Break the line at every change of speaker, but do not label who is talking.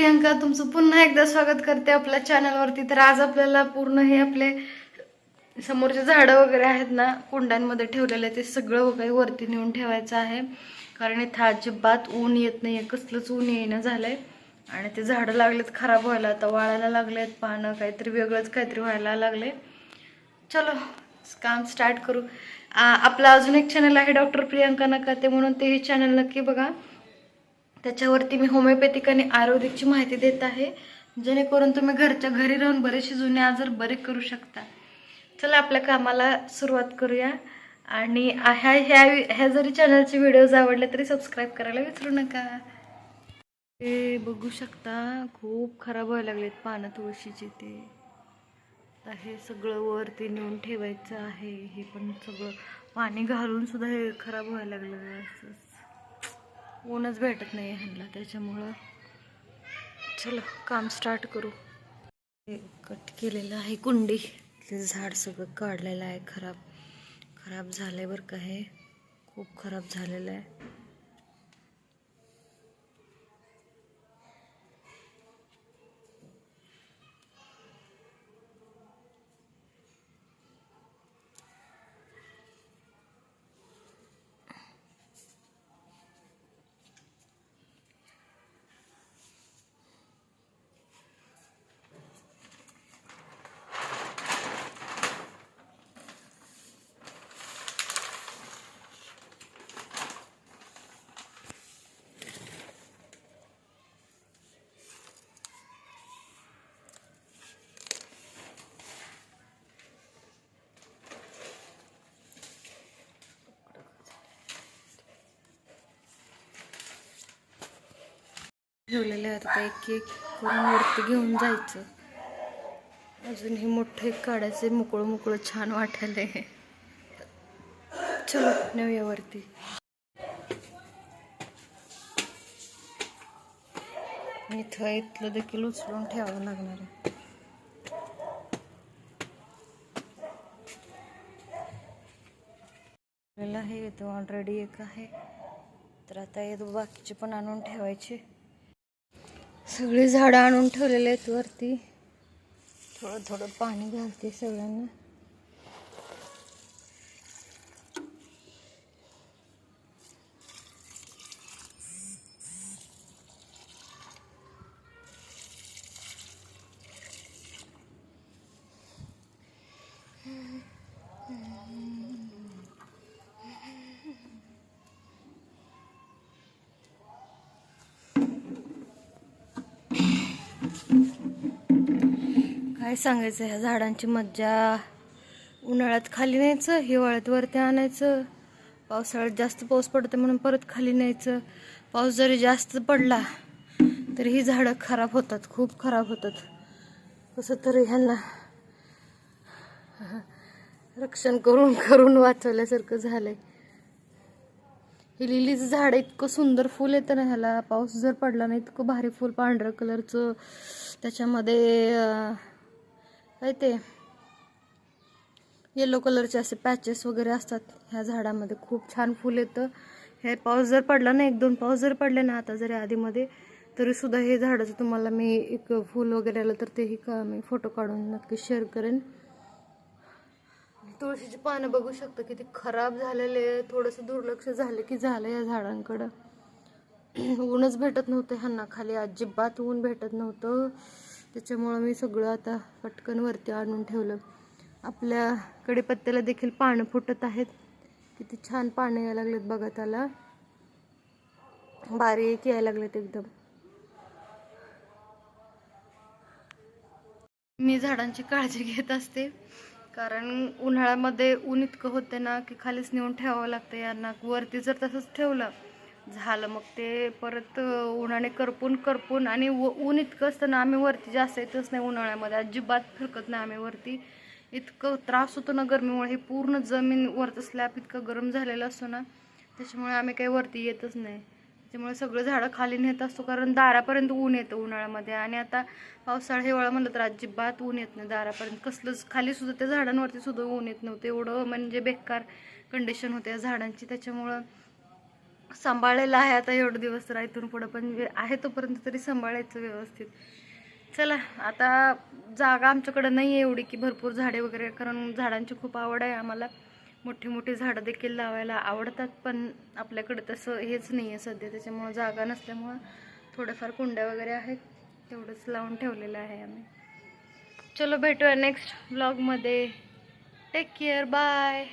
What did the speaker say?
प्रियंका तुमचं पुन्हा एकदा स्वागत करते आपल्या चॅनलवरती तर आज आपल्याला पूर्ण हे आपले समोरचे झाडं वगैरे आहेत ना कुंड्यांमध्ये ठेवलेले ते सगळं काही वरती नेऊन ठेवायचं आहे. कारण इथं अजिबात ऊन येत नाही आहे कसलंच ऊन येणं झालंय. आणि ते झाडं लागलेत खराब व्हायला. आता वाळायला लागलेत पानं काहीतरी वेगळंच काहीतरी व्हायला लागले. चलो काम स्टार्ट करू. आपलं आपला अजून एक चॅनल आहे डॉक्टर प्रियंका नकाते म्हणून तेही चॅनल नक्की बघा. त्याच्यावरती मी होमिओपॅथिक आणि आयुर्वेदिकची माहिती देत आहे. जेणेकरून तुम्ही घरच्या घरी राहून बरेचसे जुने आजार बरे करू शकता. चला आपल्या कामाला सुरुवात करूया. आणि ह्या ह्या ह्या जरी चॅनलचे व्हिडिओज आवडले तरी सबस्क्राईब करायला विसरू नका. हे बघू शकता खूप खराब व्हायला लागलेत पानं तुळशीचे ते. आता हे सगळं वरती नेऊन ठेवायचं आहे. हे पण सगळं पाणी घालून सुद्धा हे खराब व्हायला लागलं. असं ऊनच भेटत नाही ह्यांना त्याच्यामुळं चलो काम स्टार्ट करू. कट केलेलं आहे कुंडी. ते झाड सगळं काढलेलं आहे खराब खराब झालं आहे बरं का हे. खूप खराब झालेलं आहे. ठेवलेले आहेत. आता एक एक करून वरती घेऊन जायचं. अजून हे काढायचे मोकळं मोकळं छान वाटायलंय. चलो नेऊया वरती. इथं इथलं देखील उचलून ठेवावं लागणार आहे. ठेवलेलं आहे इथं ऑलरेडी एक आहे. तर आता हे बाकीचे पण आणून ठेवायचे. सगळे झाडं आणून ठेवलेले आहेत वरती. थोडं थोडं पाणी घालते सगळ्यांना. काय सांगायचं? ह्या झाडांची मज्जा. उन्हाळ्यात खाली न्यायचं हिवाळ्यात वरती आणायचं. पावसाळ्यात जास्त पाऊस पडतो म्हणून परत खाली न्यायचं. पाऊस जरी जास्त पडला तरी ही झाडं खराब होतात खूप खराब होतात. कसं तरी ह्यांना रक्षण करून करून वाचवल्यासारखं झालंय. हे लिलीचं झाड इतकं सुंदर फुल येतं ना ह्याला. पाऊस जर पडला ना इतकं भारी फुल पांढरं कलरचं. त्याच्यामध्ये काय ते. येलो कलरचे असे पॅचेस वगैरे असतात. ह्या झाडामध्ये खूप छान फुल येतं. हे पाऊस जर पडला ना एक दोन पाऊस जर पडले ना आता जरी आधीमध्ये तरीसुद्धा हे झाडाचं तुम्हाला मी एक फुल वगैरे आलं तर तेही का मी फोटो काढून नक्की शेअर करेन. तुळशीची पानं बघू शकता किती खराब झालेले आहे. थोडंसं दुर्लक्ष झालं की झालं या झाडांकडं. ऊनच भेटत नव्हतं ह्यांना. खाली अजिबात ऊन भेटत नव्हतं. त्याच्यामुळं मी सगळं आता पटकन वरती आणून ठेवलं. आपल्या कडेपत्त्याला देखील पानं फुटत आहेत. किती छान पानं यायला लागलेत बघा त्याला. बारीक यायला लागलेत एकदम. मी झाडांची काळजी घेत असते. कारण उन्हाळ्यामध्ये ऊन इतकं होते ना की खालीच नेऊन ठेवावं लागतं यांना. वरती जर तसंच ठेवलं झालं. मग ते परत उन्हाने करपून करपून आणि व- ऊन इतकं असतं ना आम्ही वरती जास्त येतच नाही उन्हाळ्यामध्ये. अजिबात फिरकत नाही आम्ही वरती. इतकं त्रास होतो ना गरमीमुळे. हे पूर्ण जमीन वरचं स्लॅब इतकं गरम झालेलं असतो ना त्याच्यामुळे आम्ही काही वरती येतच नाही. त्यामुळे सगळं झाडं खाली नेत असतो कारण दारापर्यंत ऊन येतं उन्हाळ्यामध्ये. आणि आता पावसाळा हिवाळा म्हणलं तर अजिबात ऊन येत नाही दारापर्यंत. कसलंच खाली सुद्धा त्या झाडांवरती सुद्धा ऊन येत नव्हतं. एवढं म्हणजे बेकार कंडिशन होते या झाडांची. त्याच्यामुळं सांभाळलेला आहे आता एवढे दिवस तर इथून पुढं पण आहे तोपर्यंत तरी सांभाळायचं व्यवस्थित. चला आता जागा आमच्याकडं नाही आहे एवढी की भरपूर झाडे वगैरे कारण झाडांची खूप आवड आहे आम्हाला. मोठी मोठी झाडं देखील लावायला आवडतात पण आपल्याकडे तसं हेच नाही आहे सध्या. त्याच्यामुळं जागा नसल्यामुळं थोड्याफार कुंड्या वगैरे आहेत तेवढंच लावून ठेवलेलं आहे आम्ही. चलो भेटूया नेक्स्ट ब्लॉगमध्ये टेक केअर बाय